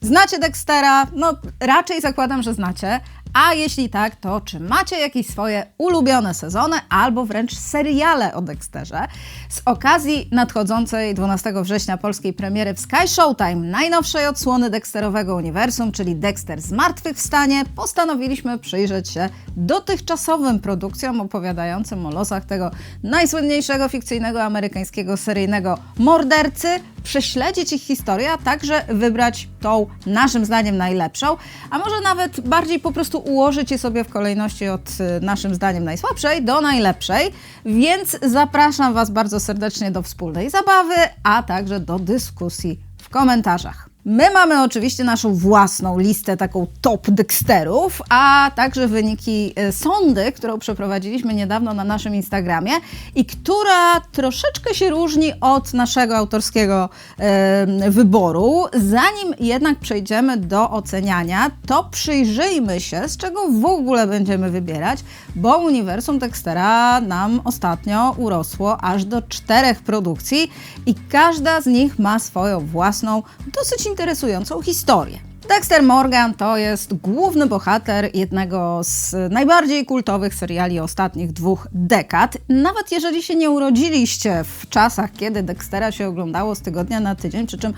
Znacie Dextera? No, raczej zakładam, że znacie. A jeśli tak, to czy macie jakieś swoje ulubione sezony albo wręcz seriale o Dexterze? Z okazji nadchodzącej 12 września polskiej premiery w Sky Showtime najnowszej odsłony Dexterowego uniwersum, czyli Dexter Zmartwychwstanie, postanowiliśmy przyjrzeć się dotychczasowym produkcjom opowiadającym o losach tego najsłynniejszego fikcyjnego amerykańskiego seryjnego mordercy, prześledzić ich historię, a także wybrać tą naszym zdaniem najlepszą, a może nawet bardziej po prostu ułożyć je sobie w kolejności od y, naszym zdaniem najsłabszej do najlepszej. Więc zapraszam Was bardzo serdecznie do wspólnej zabawy, a także do dyskusji w komentarzach. My mamy oczywiście naszą własną listę, taką top Dexterów, a także wyniki e, sądy, którą przeprowadziliśmy niedawno na naszym Instagramie i która troszeczkę się różni od naszego autorskiego e, wyboru. Zanim jednak przejdziemy do oceniania, to przyjrzyjmy się, z czego w ogóle będziemy wybierać, bo uniwersum Dextera nam ostatnio urosło aż do czterech produkcji i każda z nich ma swoją własną, dosyć interesującą historię. Dexter Morgan to jest główny bohater jednego z najbardziej kultowych seriali ostatnich dwóch dekad. Nawet jeżeli się nie urodziliście w czasach, kiedy Dextera się oglądało z tygodnia na tydzień, przy czym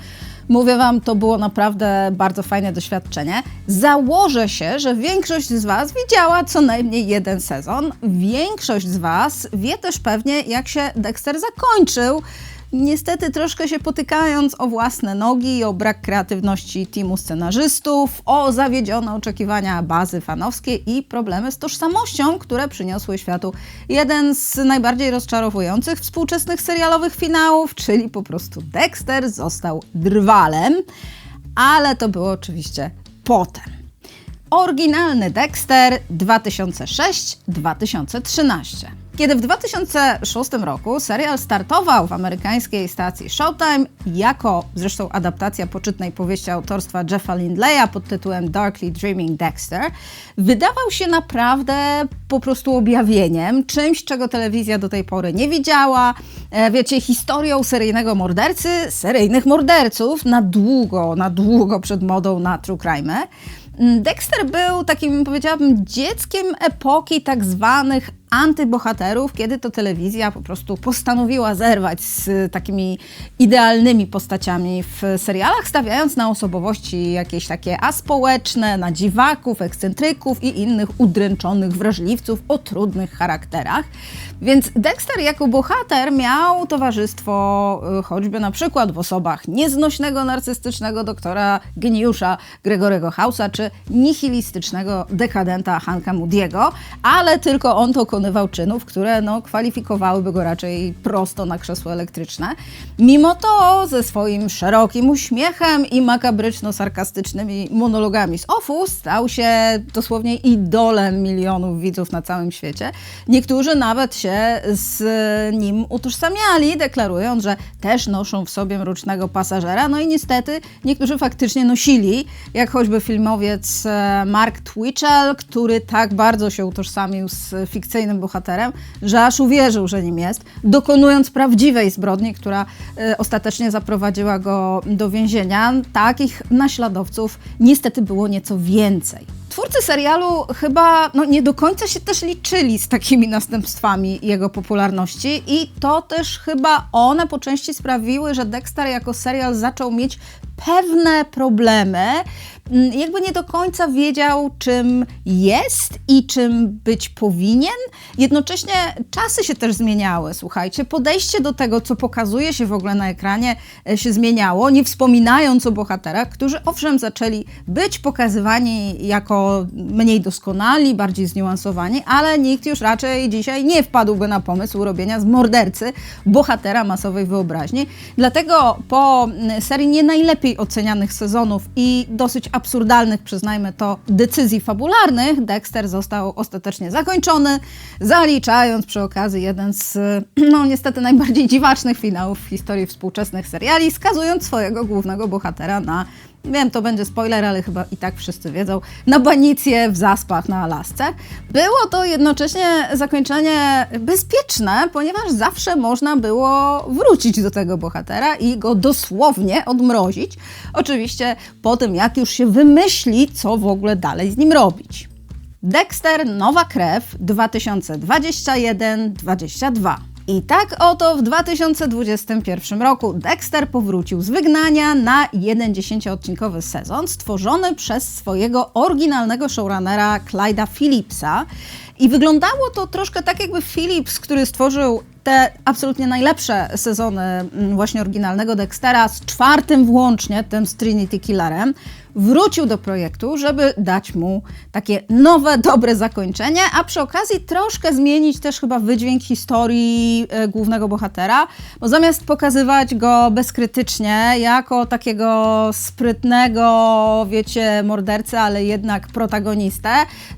mówię Wam, to było naprawdę bardzo fajne doświadczenie. Założę się, że większość z Was widziała co najmniej jeden sezon. Większość z Was wie też pewnie, jak się Dexter zakończył. Niestety troszkę się potykając o własne nogi, o brak kreatywności teamu scenarzystów, o zawiedzione oczekiwania bazy fanowskiej i problemy z tożsamością, które przyniosły światu jeden z najbardziej rozczarowujących współczesnych serialowych finałów, czyli po prostu Dexter został drwalem, ale to było oczywiście potem. Oryginalny Dexter 2006-2013. Kiedy w 2006 roku serial startował w amerykańskiej stacji Showtime jako zresztą adaptacja poczytnej powieści autorstwa Jeffa Lindleya pod tytułem Darkly Dreaming Dexter, wydawał się naprawdę po prostu objawieniem, czymś, czego telewizja do tej pory nie widziała. E, wiecie, historią seryjnego mordercy, seryjnych morderców na długo, na długo przed modą na true crime. Dexter był takim, powiedziałabym, dzieckiem epoki tak zwanych antybohaterów, kiedy to telewizja po prostu postanowiła zerwać z takimi idealnymi postaciami w serialach, stawiając na osobowości jakieś takie aspołeczne, na dziwaków, ekscentryków i innych udręczonych wrażliwców o trudnych charakterach. Więc Dexter jako bohater miał towarzystwo y, choćby na przykład w osobach nieznośnego narcystycznego doktora geniusza Gregorego House'a czy nihilistycznego dekadenta Hanka Moody'ego, ale tylko on to dokonywał czynów, które no, kwalifikowałyby go raczej prosto na krzesło elektryczne. Mimo to ze swoim szerokim uśmiechem i makabryczno-sarkastycznymi monologami z OFU stał się dosłownie idolem milionów widzów na całym świecie. Niektórzy nawet się z nim utożsamiali, deklarując, że też noszą w sobie mrocznego pasażera. No i niestety niektórzy faktycznie nosili, jak choćby filmowiec e, Mark Twitchell, który tak bardzo się utożsamił z bohaterem, że aż uwierzył, że nim jest, dokonując prawdziwej zbrodni, która y, ostatecznie zaprowadziła go do więzienia. Takich naśladowców niestety było nieco więcej. Twórcy serialu chyba no, nie do końca się też liczyli z takimi następstwami jego popularności i to też chyba one po części sprawiły, że Dexter jako serial zaczął mieć pewne problemy, jakby nie do końca wiedział, czym jest i czym być powinien. Jednocześnie czasy się też zmieniały, słuchajcie. Podejście do tego, co pokazuje się w ogóle na ekranie, e, się zmieniało, nie wspominając o bohaterach, którzy owszem zaczęli być pokazywani jako mniej doskonali, bardziej zniuansowani, ale nikt już raczej dzisiaj nie wpadłby na pomysł robienia z mordercy bohatera masowej wyobraźni. Dlatego po serii nie najlepiej ocenianych sezonów i dosyć absurdalnych, przyznajmy to, decyzji fabularnych, Dexter został ostatecznie zakończony, zaliczając przy okazji jeden z, no niestety, najbardziej dziwacznych finałów w historii współczesnych seriali, skazując swojego głównego bohatera na Wiem, to będzie spoiler, ale chyba i tak wszyscy wiedzą, na banicję w zaspach na Alasce. Było to jednocześnie zakończenie bezpieczne, ponieważ zawsze można było wrócić do tego bohatera i go dosłownie odmrozić. Oczywiście po tym, jak już się wymyśli, co w ogóle dalej z nim robić. Dexter Nowa Krew 2021-22. I tak oto w 2021 roku Dexter powrócił z wygnania na jeden 10-odcinkowy sezon stworzony przez swojego oryginalnego showrunnera Clyda Phillipsa. I wyglądało to troszkę tak, jakby Phillips, który stworzył te absolutnie najlepsze sezony mm, właśnie oryginalnego Dextera, z czwartym włącznie, tym z Trinity Killerem, wrócił do projektu, żeby dać mu takie nowe, dobre zakończenie, a przy okazji troszkę zmienić też chyba wydźwięk historii e, głównego bohatera, bo zamiast pokazywać go bezkrytycznie jako takiego sprytnego, wiecie, mordercę, ale jednak protagonistę,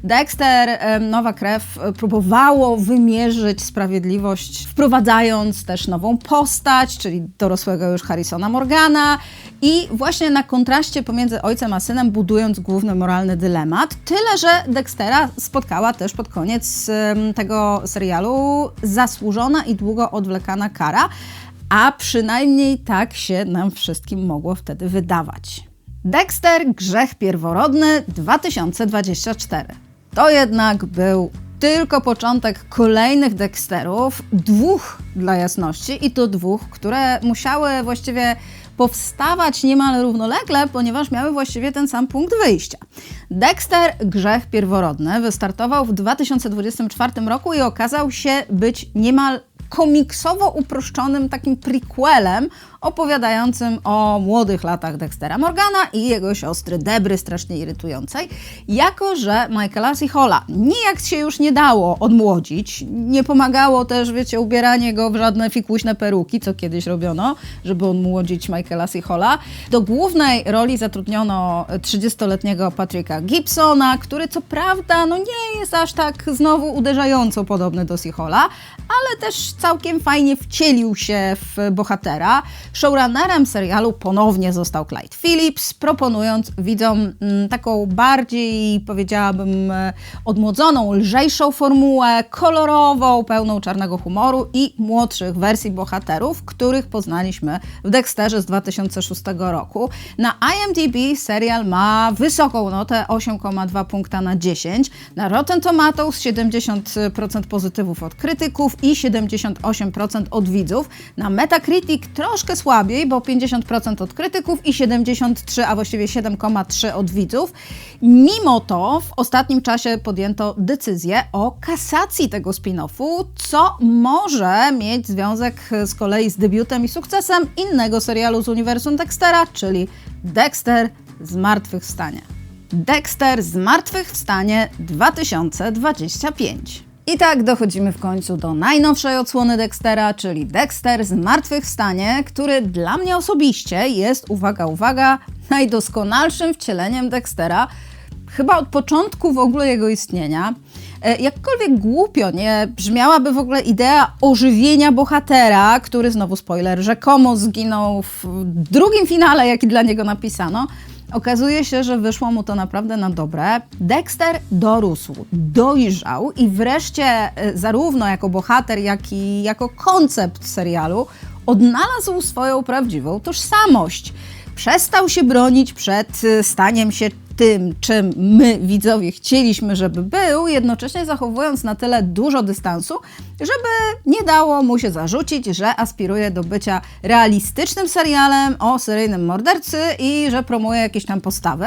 Dexter, Nowa Krew, próbowało wymierzyć sprawiedliwość, wprowadzając też nową postać, czyli dorosłego już Harrisona Morgana i właśnie na kontraście pomiędzy ojcem a synem budując główny moralny dylemat. Tyle, że Dextera spotkała też pod koniec tego serialu zasłużona i długo odwlekana kara, a przynajmniej tak się nam wszystkim mogło wtedy wydawać. Dexter Grzech Pierworodny 2024. To jednak był tylko początek kolejnych Dexterów, dwóch dla jasności, i to dwóch, które musiały właściwie powstawać niemal równolegle, ponieważ miały właściwie ten sam punkt wyjścia. Dexter Grzech Pierworodny wystartował w 2024 roku i okazał się być niemal komiksowo uproszczonym takim prequelem opowiadającym o młodych latach Dextera Morgana i jego siostry Debry, strasznie irytującej, jako że Michaela C. Halla nijak się już nie dało odmłodzić, nie pomagało też, wiecie, ubieranie go w żadne fikuśne peruki, co kiedyś robiono, żeby odmłodzić Michaela C. Halla. Do głównej roli zatrudniono 30-letniego Patricka Gibsona, który co prawda no nie jest aż tak znowu uderzająco podobny do C. Ale też całkiem fajnie wcielił się w bohatera. Showrunnerem serialu ponownie został Clyde Phillips, proponując widzom mm, taką bardziej, powiedziałabym, e, odmłodzoną, lżejszą formułę, kolorową, pełną czarnego humoru i młodszych wersji bohaterów, których poznaliśmy w Dexterze z 2006 roku. Na IMDb serial ma wysoką notę 8,2 punkta na 10, na Rotten Tomatoes 70% pozytywów od krytyków i 78% od widzów, na Metacritic troszkę słabiej, bo 50% od krytyków i 73, a właściwie 7,3 od widzów. Mimo to w ostatnim czasie podjęto decyzję o kasacji tego spin-offu, co może mieć związek z kolei z debiutem i sukcesem innego serialu z uniwersum Dextera, czyli Dexter Zmartwychwstanie. Dexter Zmartwychwstanie 2025. I tak dochodzimy w końcu do najnowszej odsłony Dextera, czyli Dexter Zmartwychwstanie, który dla mnie osobiście jest, uwaga, uwaga, najdoskonalszym wcieleniem Dextera, chyba od początku w ogóle jego istnienia. E, jakkolwiek głupio nie brzmiałaby w ogóle idea ożywienia bohatera, który, znowu spoiler, rzekomo zginął w drugim finale, jaki dla niego napisano, Okazuje się, że wyszło mu to naprawdę na dobre. Dexter dorósł, dojrzał i wreszcie e, zarówno jako bohater, jak i jako koncept serialu odnalazł swoją prawdziwą tożsamość. Przestał się bronić przed e, staniem się tym, czym my, widzowie, chcieliśmy, żeby był, jednocześnie zachowując na tyle dużo dystansu, żeby nie dało mu się zarzucić, że aspiruje do bycia realistycznym serialem o seryjnym mordercy i że promuje jakieś tam postawy.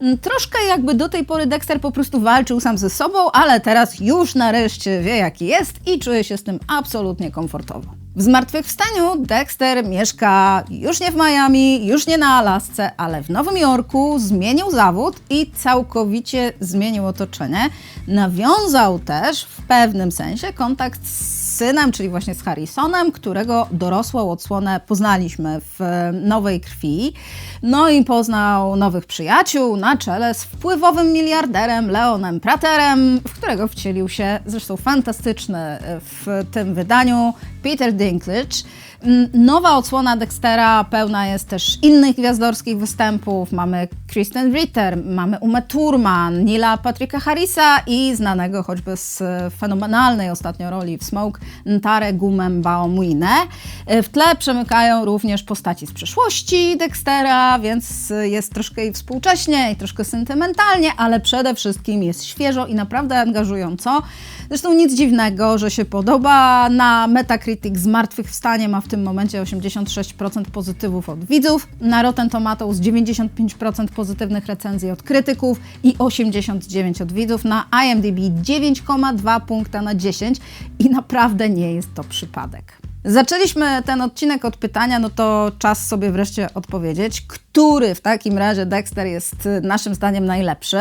Mm, troszkę jakby do tej pory Dexter po prostu walczył sam ze sobą, ale teraz już nareszcie wie, jaki jest i czuje się z tym absolutnie komfortowo. W zmartwychwstaniu Dexter mieszka już nie w Miami, już nie na Alasce, ale w Nowym Jorku, zmienił zawód i całkowicie zmienił otoczenie. Nawiązał też w pewnym sensie kontakt z synem, czyli właśnie z Harrisonem, którego dorosłą odsłonę poznaliśmy w Nowej Krwi. No i poznał nowych przyjaciół na czele z wpływowym miliarderem Leonem Praterem, w którego wcielił się zresztą fantastyczny w tym wydaniu Peter Dinklage. Mm, Nowa odsłona Dextera pełna jest też innych gwiazdorskich występów. Mamy Kristen Ritter, mamy Uma Thurman, Nila Patricka Harrisa i znanego choćby z fenomenalnej ostatnio roli w Smoke Ntare Gumem Baomuine. E, W tle przemykają również postaci z przeszłości Dextera, więc jest troszkę i współcześnie, i troszkę sentymentalnie, ale przede wszystkim jest świeżo i naprawdę angażująco. Zresztą nic dziwnego, że się podoba. Na Metacritic zmartwychwstanie ma w tym momencie 86% pozytywów od widzów, na Rotten Tomatoes 95% pozytywnych recenzji od krytyków i 89% od widzów, na IMDb 9,2 punkta na 10 i naprawdę nie jest to przypadek. Zaczęliśmy ten odcinek od pytania, no to czas sobie wreszcie odpowiedzieć, który w takim razie Dexter jest naszym zdaniem najlepszy.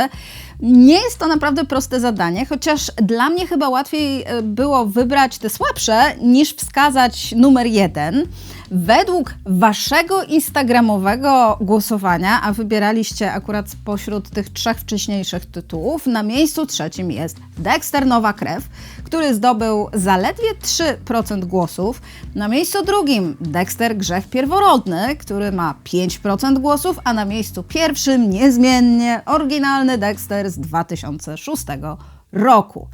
Nie jest to naprawdę proste zadanie, chociaż dla mnie chyba łatwiej y, było wybrać te słabsze niż wskazać numer jeden. Według waszego instagramowego głosowania, a wybieraliście akurat spośród tych trzech wcześniejszych tytułów, na miejscu trzecim jest Dexter Nowa Krew, który zdobył zaledwie 3% głosów. Na miejscu drugim Dexter Grzech Pierworodny, który ma 5% głosów, a na miejscu pierwszym niezmiennie oryginalny Dexter z 2006 roku.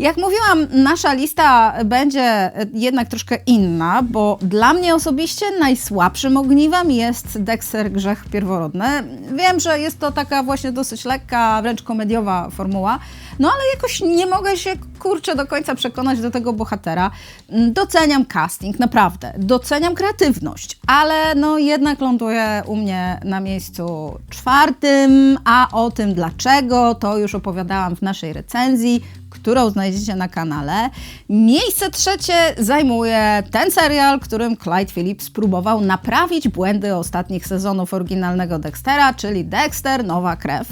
Jak mówiłam, nasza lista będzie jednak troszkę inna, bo dla mnie osobiście najsłabszym ogniwem jest Dexter Grzech Pierworodny. Wiem, że jest to taka właśnie dosyć lekka, wręcz komediowa formuła, no ale jakoś nie mogę się, kurczę, do końca przekonać do tego bohatera. Doceniam casting, naprawdę. Doceniam kreatywność, ale no jednak ląduje u mnie na miejscu czwartym, a o tym dlaczego to już opowiadałam w naszej recenzji, którą znajdziecie na kanale. Miejsce trzecie zajmuje ten serial, którym Clyde Phillips próbował naprawić błędy ostatnich sezonów oryginalnego Dextera, czyli Dexter Nowa Krew.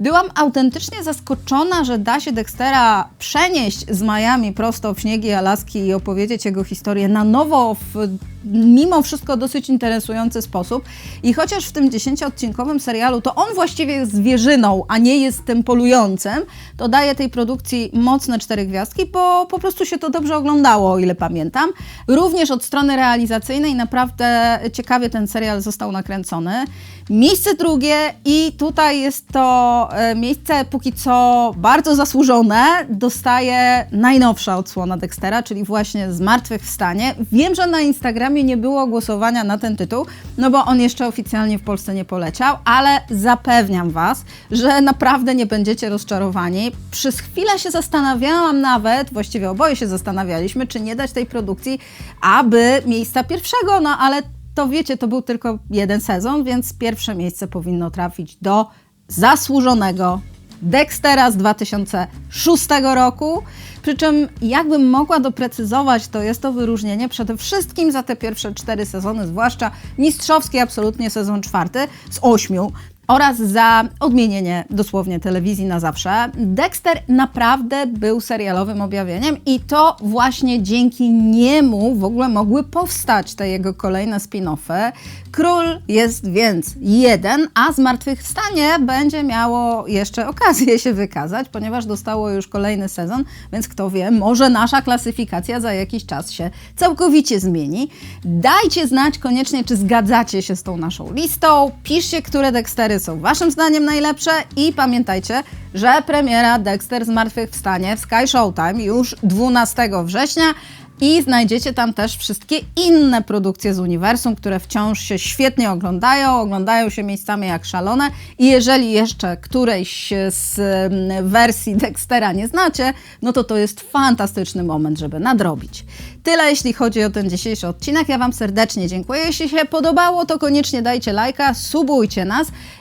Byłam autentycznie zaskoczona, że da się Dextera przenieść z Miami prosto w śniegi Alaski i opowiedzieć jego historię na nowo w mimo wszystko dosyć interesujący sposób. I chociaż w tym 10-odcinkowym serialu to on właściwie jest zwierzyną, a nie jest tym polującym, to daje tej produkcji mocne cztery gwiazdki, bo po prostu się to dobrze oglądało, o ile pamiętam. Również od strony realizacyjnej naprawdę ciekawie ten serial został nakręcony. Miejsce drugie i tutaj jest to e, miejsce póki co bardzo zasłużone. Dostaje najnowsza odsłona Dextera, czyli właśnie Zmartwychwstanie. Wiem, że na Instagramie nie było głosowania na ten tytuł, no bo on jeszcze oficjalnie w Polsce nie poleciał, ale zapewniam Was, że naprawdę nie będziecie rozczarowani. Przez chwilę się zastanawiałam nawet, właściwie oboje się zastanawialiśmy, czy nie dać tej produkcji aby miejsca pierwszego, no ale to wiecie, to był tylko jeden sezon, więc pierwsze miejsce powinno trafić do zasłużonego Dextera z 2006 roku. Przy czym, jakbym mogła doprecyzować, to jest to wyróżnienie przede wszystkim za te pierwsze cztery sezony, zwłaszcza mistrzowski absolutnie sezon czwarty z ośmiu, oraz za odmienienie dosłownie telewizji na zawsze. Dexter naprawdę był serialowym objawieniem i to właśnie dzięki niemu w ogóle mogły powstać te jego kolejne spin-offy. Król jest więc jeden, a Zmartwychwstanie będzie miało jeszcze okazję się wykazać, ponieważ dostało już kolejny sezon, więc kto wie, może nasza klasyfikacja za jakiś czas się całkowicie zmieni. Dajcie znać koniecznie, czy zgadzacie się z tą naszą listą. Piszcie, które Dextery są Waszym zdaniem najlepsze i pamiętajcie, że premiera Dexter Zmartwychwstanie w Sky Showtime już 12 września i znajdziecie tam też wszystkie inne produkcje z uniwersum, które wciąż się świetnie oglądają, oglądają się miejscami jak szalone i jeżeli jeszcze którejś z mm, wersji Dextera nie znacie, no to to jest fantastyczny moment, żeby nadrobić. Tyle jeśli chodzi o ten dzisiejszy odcinek. Ja Wam serdecznie dziękuję. Jeśli się podobało, to koniecznie dajcie lajka, subujcie nas